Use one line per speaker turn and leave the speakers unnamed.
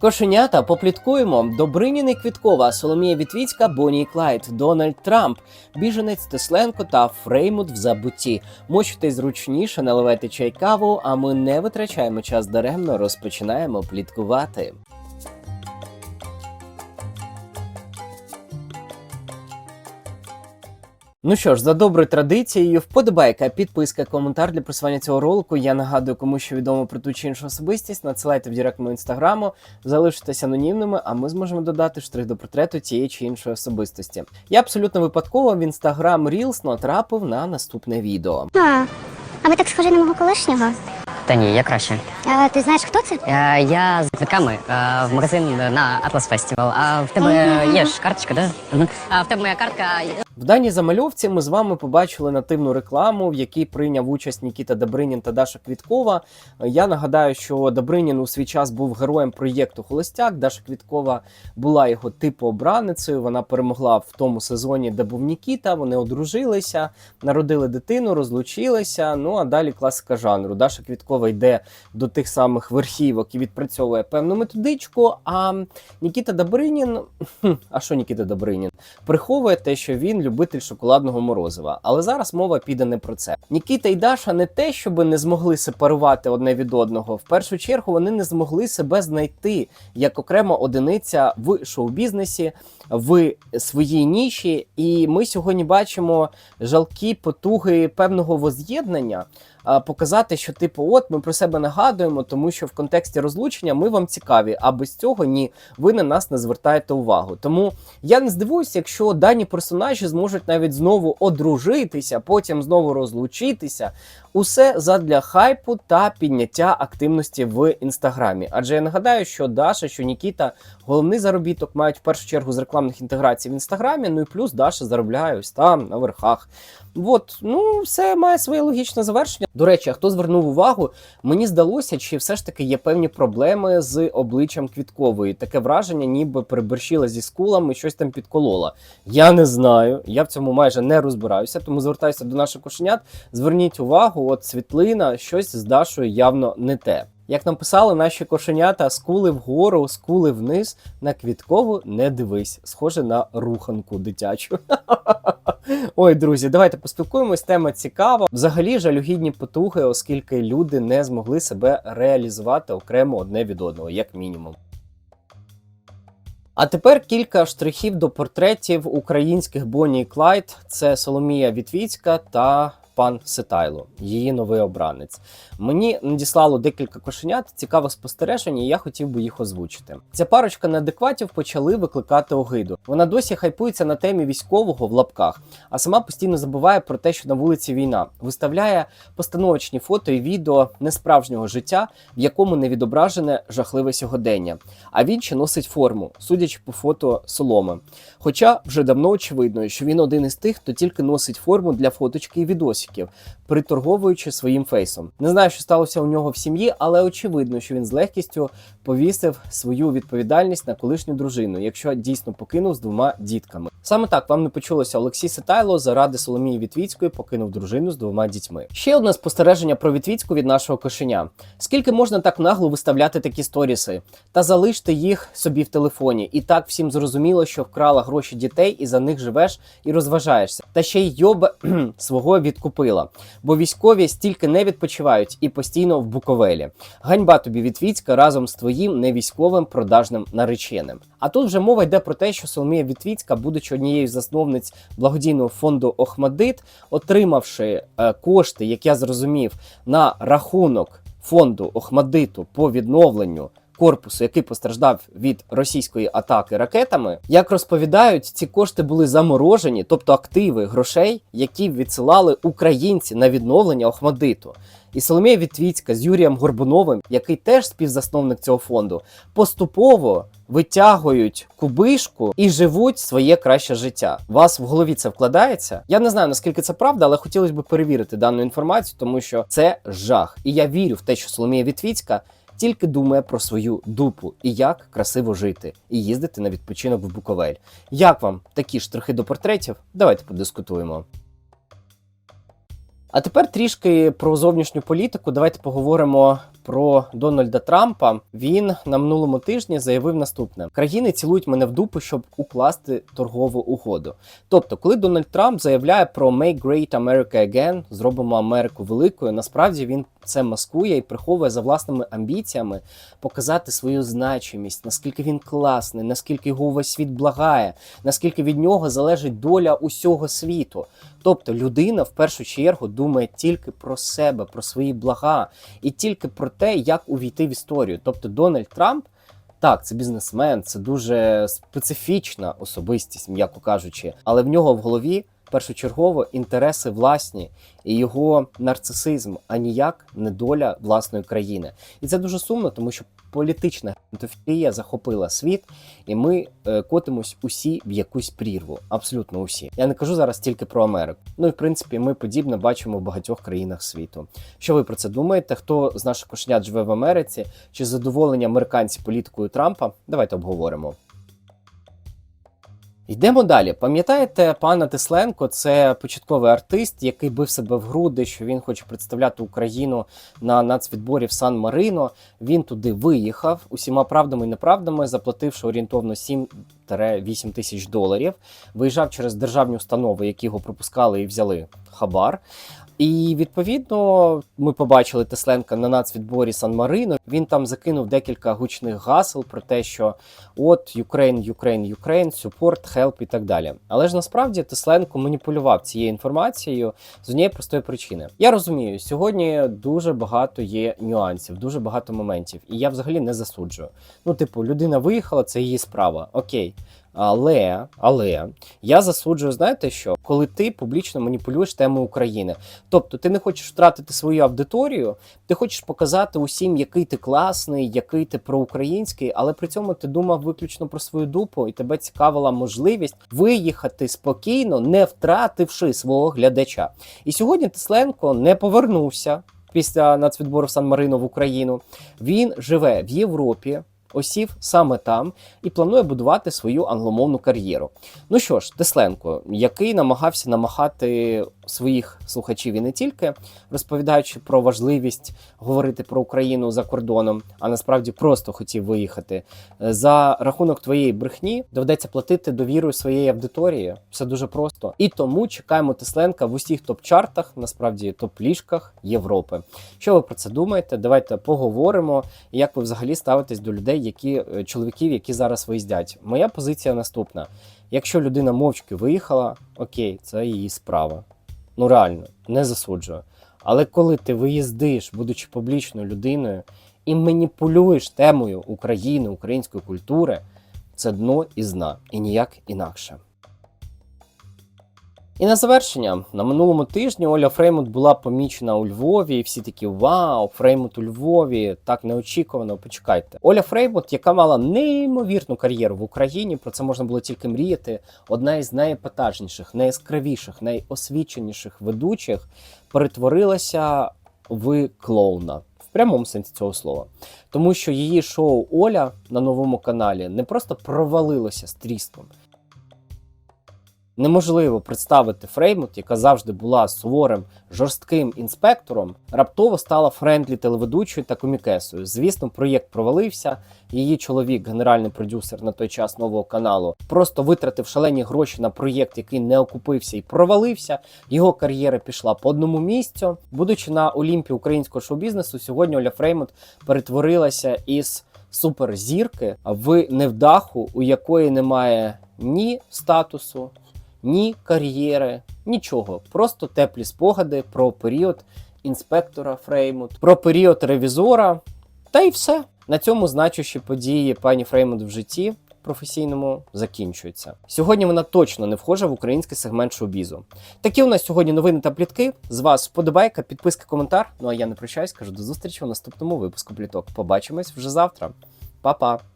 Кошенята попліткуємо. Добриніни Квіткова, Соломія Вітвіцька, Бонні Клайд, Дональд Трамп, Біженець Тесленко та Фреймут в забутті. Мочте зручніше, наливайте чай каву, а ми не витрачаємо час даремно, розпочинаємо пліткувати. Ну що ж, за доброю традицією, вподобайка, підписка, коментар для просування цього ролику. Я нагадую, кому що відомо про ту чи іншу особистість. Надсилайте в директ мого інстаграму, залишитесь анонімними, а ми зможемо додати штрих до портрету тієї чи іншої особистості. Я абсолютно випадково в інстаграм Reels натрапив на наступне відео.
А, а ви так схожі на мого колишнього.
Та ні, я краще.
А, ти знаєш, хто це?
Е, я з квитками е, в магазин на Atlas Festival. А в тебе є ж карточка, да? А в тебе моя картка.
В даній замальовці ми з вами побачили нативну рекламу, в якій прийняв участь Нікіта Добринін та Даша Квіткова. Я нагадаю, що Добринін у свій час був героєм проєкту Холостяк. Даша Квіткова була його типу обраницею. Вона перемогла в тому сезоні, де був Нікіта. Вони одружилися, народили дитину, розлучилися. Ну а далі класика жанру. Даша Квіткова йде до тих самих верхівок і відпрацьовує певну методичку. А Нікіта Добринін, а що Нікіта Добринін? Приховує те, що він любитель шоколадного морозива. Але зараз мова піде не про це. Нікіта і Даша не те, щоб не змогли сепарувати одне від одного. В першу чергу вони не змогли себе знайти як окрема одиниця в шоу-бізнесі, в своїй ніші. І ми сьогодні бачимо жалкі потуги певного воз'єднання. Показати, що типу, от ми про себе нагадуємо, тому що в контексті розлучення ми вам цікаві, а без цього ні, ви на нас не звертаєте увагу. Тому я не здивуюся, якщо дані персонажі зможуть навіть знову одружитися, потім знову розлучитися. Усе задля хайпу та підняття активності в інстаграмі. Адже я нагадаю, що Даша, що Нікіта головний заробіток мають в першу чергу з рекламних інтеграцій в інстаграмі. Ну і плюс Даша заробляє ось там на верхах. От, ну все має своє логічне завершення. До речі, а хто звернув увагу, мені здалося, чи все ж таки є певні проблеми з обличчям квіткової. Таке враження, ніби переборщила зі скулами, щось там підколола. Я не знаю, я в цьому майже не розбираюся, тому звертаюся до наших кошенят. Зверніть увагу, от світлина, щось з Дашою явно не те. Як нам писали наші кошенята, скули вгору, скули вниз, на квіткову не дивись. Схоже на руханку дитячу. Ой, друзі, давайте поспілкуємось. Тема цікава. Взагалі жалюгідні потуги, оскільки люди не змогли себе реалізувати окремо одне від одного, як мінімум. А тепер кілька штрихів до портретів українських Бонні і Клайд. Це Соломія Вітвіцька та пан Сетайло, її новий обранець. Мені надіслало декілька кошенят цікавих спостережень, і я хотів би їх озвучити. Ця парочка неадекватів почали викликати огиду. Вона досі хайпується на темі військового в лапках, а сама постійно забуває про те, що на вулиці війна виставляє постановочні фото і відео несправжнього життя, в якому не відображене жахливе сьогодення. А він ще носить форму, судячи по фото соломи. Хоча вже давно очевидно, що він один із тих, хто тільки носить форму для фоточки і відосиків, приторговуючи своїм фейсом. Не знаю, що сталося у нього в сім'ї, але очевидно, що він з легкістю повісив свою відповідальність на колишню дружину, якщо дійсно покинув з двома дітками. Саме так вам не почулося Олексій Ситайло заради Соломії Вітвіцької покинув дружину з двома дітьми. Ще одне спостереження про Вітвіцьку від нашого кошеня. Скільки можна так нагло виставляти такі сторіси? Та залиште їх собі в телефоні. І так всім зрозуміло, що вкрала гроші дітей і за них живеш і розважаєшся. Та ще й йоба свого відкупила. Бо військові стільки не відпочивають і постійно в Буковелі. Ганьба тобі Вітвіцька разом з твоїм невійськовим продажним нареченим. А тут вже мова йде про те, що Соломія Вітвіцька, будучи однією з засновниць благодійного фонду Охмадит, отримавши е, кошти, як я зрозумів, на рахунок фонду Охмадиту по відновленню. Корпусу, який постраждав від російської атаки ракетами, як розповідають, ці кошти були заморожені, тобто активи грошей, які відсилали українці на відновлення Охмадиту. І Соломія Вітвіцька з Юрієм Горбуновим, який теж співзасновник цього фонду, поступово витягують кубишку і живуть своє краще життя. Вас в голові це вкладається? Я не знаю наскільки це правда, але хотілося б перевірити дану інформацію, тому що це жах. І я вірю в те, що Соломія Вітвіцька тільки думає про свою дупу і як красиво жити і їздити на відпочинок в Буковель. Як вам такі штрихи до портретів? Давайте подискутуємо. А тепер трішки про зовнішню політику. Давайте поговоримо про Дональда Трампа. Він на минулому тижні заявив наступне: країни цілують мене в дупу, щоб укласти торгову угоду. Тобто, коли Дональд Трамп заявляє про «Make Great America Again», зробимо Америку великою, насправді він це маскує і приховує за власними амбіціями показати свою значимість, наскільки він класний, наскільки його увесь світ благає, наскільки від нього залежить доля усього світу. Тобто людина в першу чергу думає тільки про себе, про свої блага і тільки про те, як увійти в історію. Тобто Дональд Трамп. Так, це бізнесмен, це дуже специфічна особистість, м'яко кажучи, але в нього в голові першочергово інтереси власні і його нарцисизм, а ніяк не доля власної країни. І це дуже сумно, тому що політична гентофілія захопила світ, і ми е, котимось усі в якусь прірву. Абсолютно усі. Я не кажу зараз тільки про Америку. Ну і в принципі, ми подібне бачимо в багатьох країнах світу. Що ви про це думаєте? Хто з наших кошенят живе в Америці? Чи задоволені американці політикою Трампа? Давайте обговоримо. Йдемо далі. Пам'ятаєте, пана Тесленко це початковий артист, який бив себе в груди, що він хоче представляти Україну на нацвідборі в Сан Марино. Він туди виїхав усіма правдами і неправдами, заплативши орієнтовно 7-8 тисяч доларів. Виїжджав через державні установи, які його пропускали і взяли хабар. І відповідно ми побачили Тесленка на нацвідборі Сан Марино. Він там закинув декілька гучних гасел про те, що от Ukraine, Ukraine, Ukraine, support, help і так далі. Але ж насправді Тесленко маніпулював цією інформацією з однієї простої причини. Я розумію, сьогодні дуже багато є нюансів, дуже багато моментів, і я взагалі не засуджую. Ну, типу, людина виїхала, це її справа. Окей. Але, але я засуджую, знаєте що, коли ти публічно маніпулюєш темою України. Тобто ти не хочеш втратити свою аудиторію, ти хочеш показати усім, який ти класний, який ти проукраїнський, але при цьому ти думав виключно про свою дупу, і тебе цікавила можливість виїхати спокійно, не втративши свого глядача. І сьогодні Тесленко не повернувся після нацвідбору в Сан Марино в Україну. Він живе в Європі. Осів саме там і планує будувати свою англомовну кар'єру. Ну що ж, Тесленко, який намагався намахати своїх слухачів і не тільки, розповідаючи про важливість говорити про Україну за кордоном, а насправді просто хотів виїхати. За рахунок твоєї брехні доведеться платити довірою своєї аудиторії. Все дуже просто. І тому чекаємо Тесленка в усіх топ-чартах, насправді топ-ліжках Європи. Що ви про це думаєте? Давайте поговоримо. Як ви взагалі ставитесь до людей, які е, чоловіків, які зараз виїздять? Моя позиція наступна: якщо людина мовчки виїхала, окей, це її справа. Ну реально, не засуджую. Але коли ти виїздиш, будучи публічною людиною, і маніпулюєш темою України, української культури, це дно і зна, і ніяк інакше. І на завершення, на минулому тижні Оля Фреймут була помічена у Львові, і всі такі вау, Фреймут у Львові, так неочікувано. Почекайте. Оля Фреймут, яка мала неймовірну кар'єру в Україні, про це можна було тільки мріяти. Одна із найепатажніших, найяскравіших, найосвіченіших ведучих перетворилася в клоуна. В прямому сенсі цього слова. Тому що її шоу Оля на новому каналі не просто провалилося з тріском. Неможливо представити Фреймут, яка завжди була суворим жорстким інспектором, раптово стала френдлі телеведучою та комікесою. Звісно, проєкт провалився. Її чоловік, генеральний продюсер на той час нового каналу, просто витратив шалені гроші на проєкт, який не окупився і провалився. Його кар'єра пішла по одному місцю. Будучи на Олімпі українського шоу-бізнесу, сьогодні Оля Фреймут перетворилася із суперзірки в невдаху, у якої немає ні статусу ні кар'єри, нічого. Просто теплі спогади про період інспектора Фреймут, про період ревізора, та й все. На цьому значущі події пані Фреймут в житті професійному закінчуються. Сьогодні вона точно не вхожа в український сегмент шоу-бізу. Такі у нас сьогодні новини та плітки. З вас вподобайка, підписка, коментар. Ну а я не прощаюсь, кажу до зустрічі у наступному випуску пліток. Побачимось вже завтра. Па-па!